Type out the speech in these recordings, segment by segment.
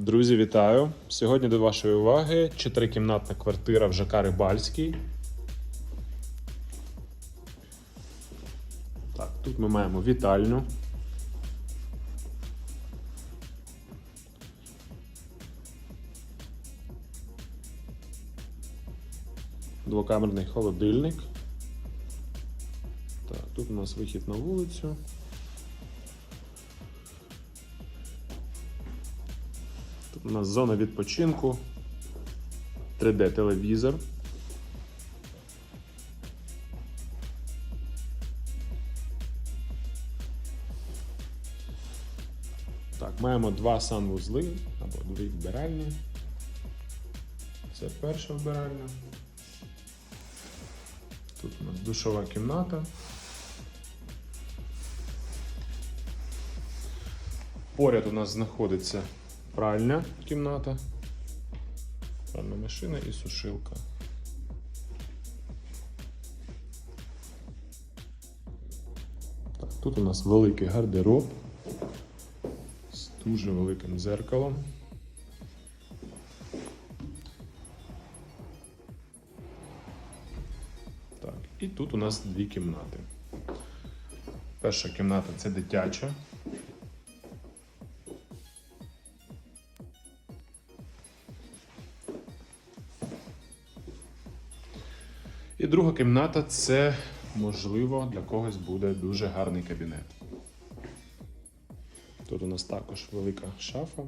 Друзі, вітаю! Сьогодні до вашої уваги чотирикімнатна квартира в ЖК Рибальський. Так, тут ми маємо вітальню. Двокамерний холодильник. Так, тут у нас вихід на вулицю. Тут у нас зона відпочинку, 3D-телевізор. Так, маємо два санвузли або дві вбиральні. Це перша вбиральня. Тут у нас душова кімната. Поряд у нас знаходиться пральня кімната, пральна машина і сушилка. Так, тут у нас великий гардероб з дуже великим дзеркалом. Так, і тут у нас дві кімнати. Перша кімната це дитяча. І друга кімната це, можливо, для когось буде дуже гарний кабінет. Тут у нас також велика шафа.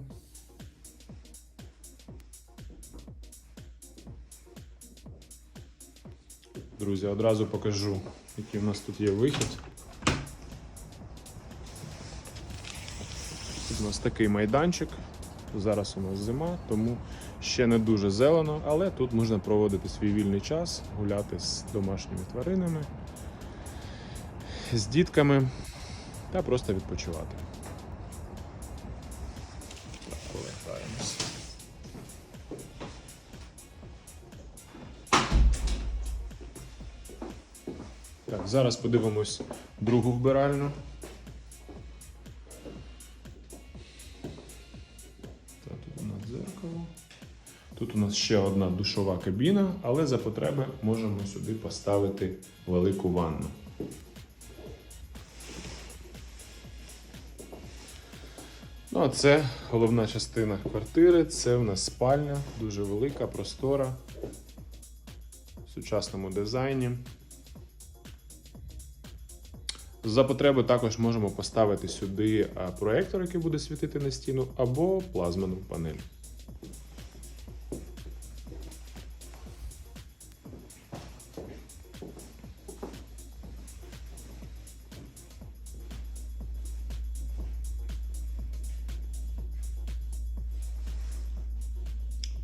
Друзі, одразу покажу, який у нас тут є вихід. Тут у нас такий майданчик. Зараз у нас зима, тому ще не дуже зелено, але тут можна проводити свій вільний час, гуляти з домашніми тваринами, з дітками та просто відпочивати. Так, зараз подивимось другу вбиральню. Так, тут у нас дзеркало. Тут у нас ще одна душова кабіна, але за потреби можемо сюди поставити велику ванну. Ну, а це головна частина квартири. Це у нас спальня, дуже велика, простора, в сучасному дизайні. За потреби також можемо поставити сюди а, проектор, який буде світити на стіну, або плазмену панель.